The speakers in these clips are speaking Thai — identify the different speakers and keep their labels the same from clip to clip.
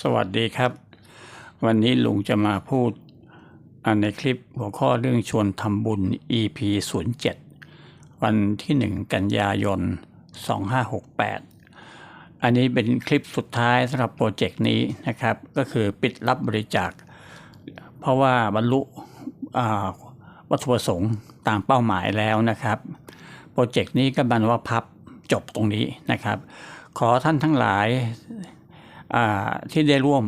Speaker 1: สวัสดีครับ วันนี้ลุงจะมาพูดในคลิปหัวข้อเรื่องชวนทำบุญ EP 07 วันที่ 1 กันยายน 2568 อันนี้เป็นคลิปสุดท้ายสำหรับโปรเจกต์นี้นะครับ ก็คือปิดรับบริจาค เพราะว่าบรรลุวัตถุประสงค์ตามเป้าหมายแล้วนะครับ โปรเจกต์นี้ก็บันว่าพับจบตรงนี้นะครับ ขอท่านทั้งหลาย ที่ได้ร่วม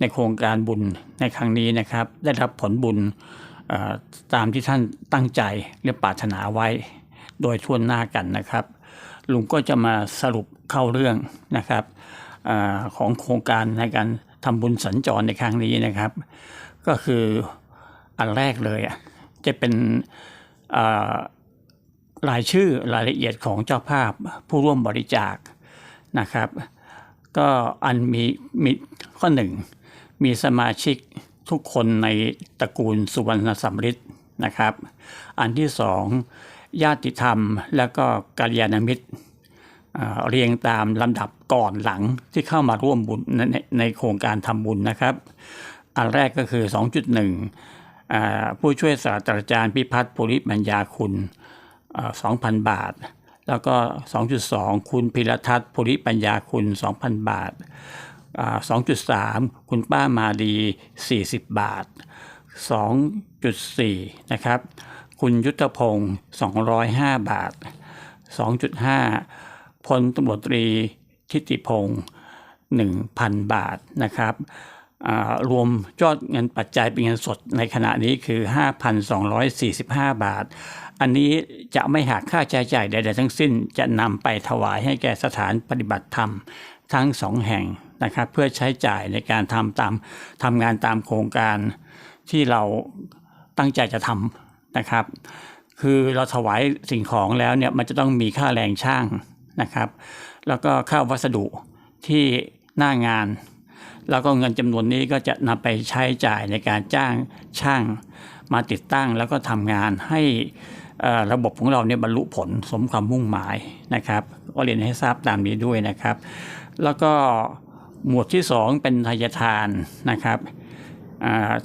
Speaker 1: ในโครงการบุญในครั้งนี้นะครับ ได้รับผลบุญตามที่ท่านตั้งใจและปรารถนาไว้ โดยทั่วหน้ากันนะครับ ลุงก็จะมาสรุปเข้าเรื่องนะครับอของโครงการในการทำบุญสัญจรในครั้งนี้นะครับ ก็คืออันแรกเลยอะจะเป็นรายชื่อรายละเอียดของเจ้าภาพผู้ร่วมบริจาคนะครับ ก็อันมีมีข้อหนึ่งมีสมาชิกทุกคนในตระกูลสุวรรณสัมฤทธิ์นะครับ อันที่สองญาติธรรมและก็กัลยาณมิตรเรียงตามลำดับก่อนหลังที่เข้ามาร่วมบุญในในโครงการทำบุญนะครับ อันแรกก็คือ 2.1อ่าผู้ช่วยศาสตราจารย์พิพัฒน์ภูริปัญญาคุณอ่า2,000 บาท แล้วก็ 2.2 คุณพิรทัศน์ภูริปัญญาคุณ 2,000 บาท 2.3 คุณป้ามาดี 40 บาท 2.4 นะครับ คุณยุทธพงศ์205 บาท 2.5 พลตำรวจตรีทิติพงศ์1,000 บาทนะครับรวมยอดเงินปัจจัยเป็นเงินสดในขณะนี้คือ 5,245 บาท อันนี้จะไม่หักค่าใช้จ่ายใด ๆ ทั้งสิ้นจะนำไปถวายให้แก่สถานปฏิบัติธรรมทั้งสองแห่งนะครับเพื่อใช้จ่ายในการทำตามทำงานตามโครงการที่เราตั้งใจจะทำนะครับ คือเราถวายสิ่งของแล้วเนี่ยมันจะต้องมีค่าแรงช่างนะครับ แล้วก็ค่าวัสดุที่หน้างาน แล้วก็เงินจำนวนนี้ก็จะนำไปใช้จ่ายในการจ้างช่างมาติดตั้งแล้วก็ทำงานให้ ระบบของเราเนี่ยบรรลุผลสมความมุ่งหมายนะครับก็เรียนให้ทราบตามนี้ด้วยนะครับ แล้วก็หมวดที่ 2 เป็นทายทานนะครับ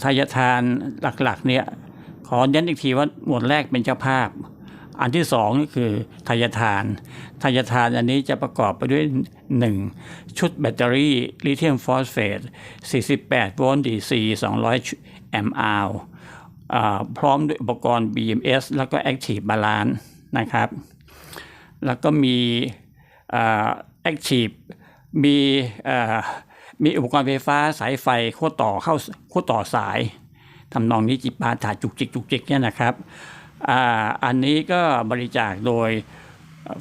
Speaker 1: ทายทานหลักๆเนี่ยขอเน้นอีกทีว่าหมวดแรกเป็นเจ้าภาพ อันที่สองก็คือทายทานทายทานอันนี้จะประกอบไปด้วย 1. ชุดแบตเตอรี่ลิเธียมฟอสเฟต48 โวลต์ DC 200 แอมป์อาว พร้อมด้วยอุปกรณ์ BMS แล้วก็ Active Balance นะครับ แล้วก็มี Active มีมีอุปกรณ์ไฟฟ้าสายไฟขั้วต่อเข้าขั้วต่อสายทำนองนี้จิปาถาจุกจิกจุกจิกเนี่ยนะครับอ,อันนี้ก็บริจาคโดย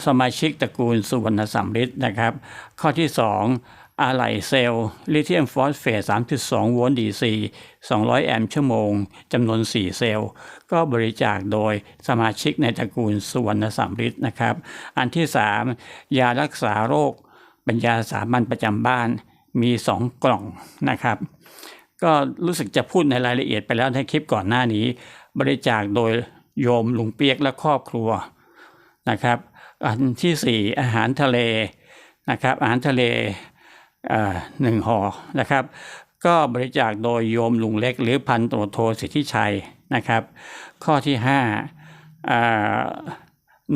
Speaker 1: สมาชิกตระกูลสุวรรณสัมฤทธิ์นะครับ ข้อที่ 2 อะไหล่เซลล์ลิเธียมฟอสเฟต 3.2 โวลต์ดีซี 200 แอมป์ชั่วโมง จำนวน 4 เซลล์ ก็บริจาคโดยสมาชิกในตระกูลสุวรรณสัมฤทธิ์นะครับ อันที่ 3 ยารักษาโรคเป็นยาสามัญประจำบ้าน มี 2 กล่องนะครับ ก็รู้สึกจะพูดในรายละเอียดไปแล้วในคลิปก่อนหน้านี้ บริจาคโดยโยมลุงเปียกและครอบครัวนะครับ อันที่สี่อาหารทะเลนะครับ อาหารทะเล หนึ่งห่อนะครับ ก็บริจาคโดยโยมลุงเล็ก หรือพันตรวจโทสิทธิชัยนะครับ ข้อที่ห้า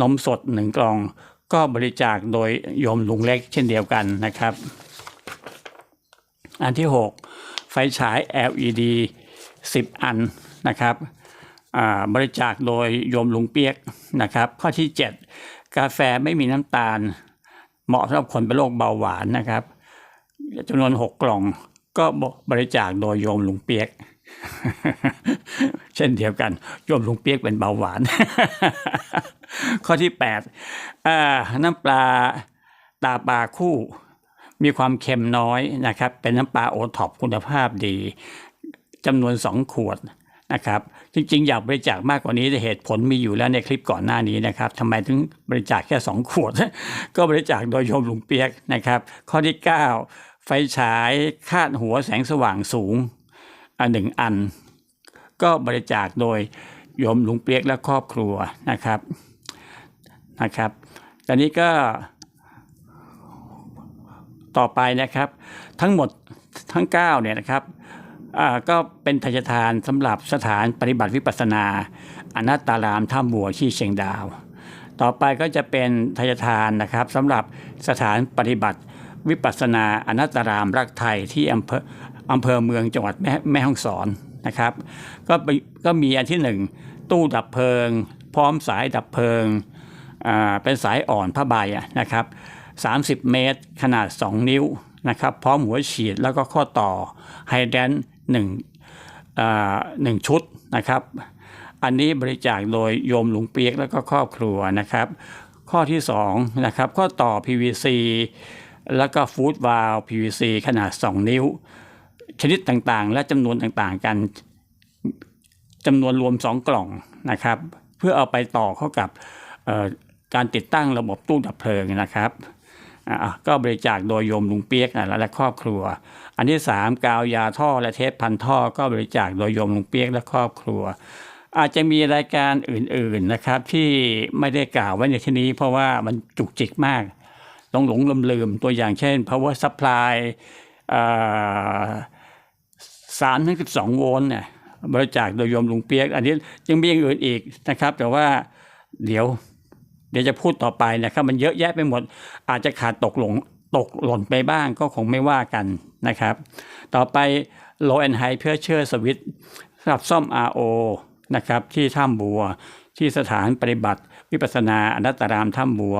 Speaker 1: นมสดหนึ่งกล่อง ก็บริจาคโดยโยมลุงเล็กเช่นเดียวกันนะครับ อันที่ 6 ไฟฉาย LED 10 อันนะครับบริจาคโดยโยมลุงเปียกนะครับ ข้อที่ 7 กาแฟไม่มีน้ำตาล เหมาะสำหรับคนเป็นโรคเบาหวานนะครับ จำนวน6กกล่อง ก็บริจาคโดยโยมลุงเปียก เช่นเดียวกัน โยมลุงเปียกเป็นเบาหวาน ข้อที่8อ่าน้ำปลาตาปลาคู่มีความเค็มน้อยนะครับ เป็นน้ำปลาโอท็อปคุณภาพดีจำนวน2ขวดนะครับ จริงๆ อยากบริจาคมากกว่านี้แต่เหตุผลมีอยู่แล้วในคลิปก่อนหน้านี้นะครับทำไมถึงบริจาคแค่ 2 ขวด ก็บริจาคโดยโยมลุงเปียกนะครับ ข้อที่ 9 ไฟฉายคาดหัวแสงสว่างสูงอันหนึ่งอัน ก็บริจาคโดยโยมลุงเปียกและครอบครัวนะครับนะครับ ตอนนี้ก็ต่อไปนะครับ ทั้งหมดทั้ง9เนี่ยนะครับอ่าก็เป็นทายทานสำหรับสถานปฏิบัติวิปัสสนาอนัตตารามท่าบัวที่เชียงดาว ต่อไปก็จะเป็นทายทานนะครับสำหรับสถานปฏิบัติ วิปัสนาอนัตตารามรักไทยที่อำเภออำเภอเมืองจังหวัดแม่แม่ฮ่องสอนนะครับก็ก็มีอันที่หนึ่งตู้ดับเพลิง พร้อมสายดับเพลิงอ่าเป็นสายอ่อนผ้าใบนะครับ30 เมตร ขนาด 2 นิ้วนะครับพร้อมหัวฉีดแล้วก็ข้อต่อไฮแดนหนึ่งอ่าหนึ่งชุดนะครับอันนี้บริจาคโดยโยมหลวงเปียกแล้วก็ครอบครัวนะครับ ข้อที่2นะครับข้อต่อ PVC แล้วก็ฟูดวาล PVC ขนาด 2 นิ้ว ชนิดต่างๆ และจำนวนต่างๆกันจำนวนรวม 2 กล่องนะครับ เพื่อเอาไปต่อเข้ากับการติดตั้งระบบตู้ดับเพลิงนะครับก็บริจาคโดยโยมลุงเปียกนะและครอบครัว อันที่ 3 กาวยาท่อและเทปพันท่อ ก็บริจาคโดยโยมลุงเปียกและครอบครัว อาจจะมีรายการอื่นๆนะครับที่ไม่ได้กล่าวไว้ในที่นี้ เพราะว่ามันจุกจิกมาก หลงหลงลืมลืมๆตัวอย่างเช่น power supply สามถึงสิบสองโวลต์เนี่ยบริจาคโดยโยมลุงเปียก อันนี้ยังมีอย่างอื่นอีกนะครับ แต่ว่าเดี๋ยว เดี๋ยวจะพูดต่อไปนะครับมันเยอะแยะไปหมด อาจจะขาดตกหลงตกหล่นไปบ้างก็คงไม่ว่ากันนะครับ ต่อไป low and high pressure switch สำหรับซ่อม RO นะครับที่ถ้ำบัว ที่สถานปฏิบัติ วิปัสนาอนัตตารามถ้ำบัว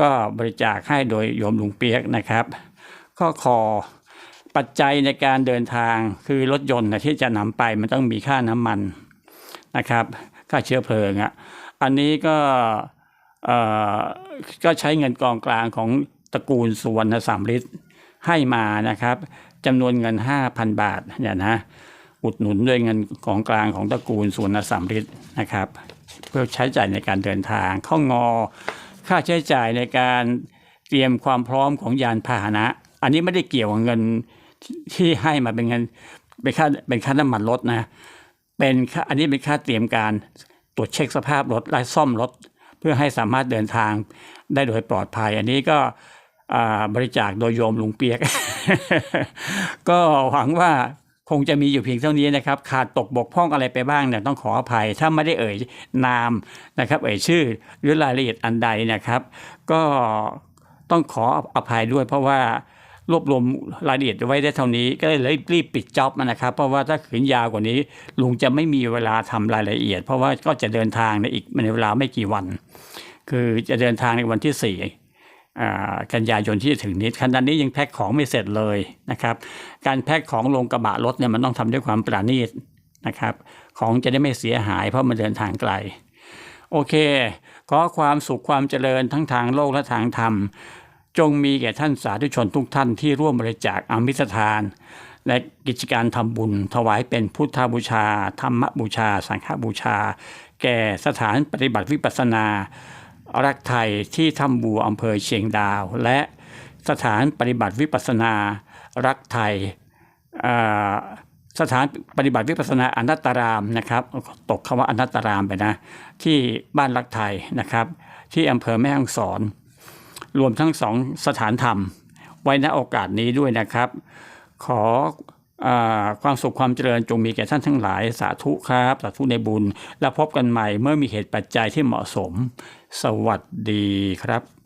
Speaker 1: ก็บริจาคให้โดยโยมลุงเปียกนะครับ ข้อคอปัจจัยในการเดินทางคือรถยนต์นะที่จะนำไปมันต้องมีค่าน้ำมันนะครับ ค่าเชื้อเพลิงอะอันนี้ก็ก็ใช้เงินกองกลางของตระกูลสุวรรณสามฤทธิ์ให้มานะครับจำนวนเงิน 5,000 บาทเนี่ยนะอุดหนุนด้วยเงินของกลางของตระกูลสุวรรณสามฤทธิ์นะครับ เพื่อใช้จ่ายในการเดินทางข้องอ ค่าใช้จ่ายในการเตรียมความพร้อมของยานพาหนะ อันนี้ไม่ได้เกี่ยวกับเงินที่ให้มาเป็นเงินเป็นค่าเป็นค่าน้ำมันรถนะ เป็นค่าอันนี้เป็นค่าเตรียมการตรวจเช็คสภาพรถและซ่อมรถ เพื่อให้สามารถเดินทางได้โดยปลอดภัย อันนี้ก็บริจาคโดยโยมลุงเปียก ก็หวังว่า คงจะมีอยู่เพียงเท่านี้นะครับ ขาดตกบกพร่องอะไรไปบ้างเนี่ยต้องขออภัย ถ้าไม่ได้เอ่ยนามนะครับ เอ่ยชื่อหรือรายละเอียดอันใดนะครับ ก็ต้องขออภัยด้วย เพราะว่ารวบรวมรายละเอียดไว้ได้เท่านี้ ก็เลยรีบปิดจ็อบนะครับ เพราะว่าถ้าขืนยาวกว่านี้ลุงจะไม่มีเวลาทำรายละเอียด เพราะว่าก็จะเดินทางในอีกในเวลาไม่กี่วัน คือจะเดินทางในวันที่สี่ กันยายนที่จะถึงนี้ขณะนี้ยังแพ็คของไม่เสร็จเลยนะครับ การแพ็คของลงกระบะรถเนี่ยมันต้องทำด้วยความประณีตนะครับ ของจะได้ไม่เสียหายเพราะมันเดินทางไกล โอเค ขอความสุขความเจริญทั้งทางโลกและทางธรรม จงมีแก่ท่านสาธุชนทุกท่านที่ร่วมบริจาคอมิสทาน และกิจการทำบุญ ถวายเป็นพุทธบูชา ธรรมบูชา สังฆบูชา แก่สถานปฏิบัติวิปัสสนา รักไทยที่ถ้ำบัวอำเภอเชียงดาว และสถานปฏิบัติวิปัสนารักไทยสถานปฏิบัติวิปัสนาอนัตตารามนะครับ ตกคำว่าอนัตตารามไปนะ ที่บ้านรักไทยนะครับ ที่อำเภอแม่ฮ่องสอน รวมทั้งสองสถานธรรม ไว้ณโอกาสนี้ด้วยนะครับ ขออความสุขความเจริญจงมีแก่ท่านทั้งหลายสาธุครับ สาธุในบุญ แล้วพบกันใหม่เมื่อมีเหตุปัจจัยที่เหมาะสม สวัสดีครับ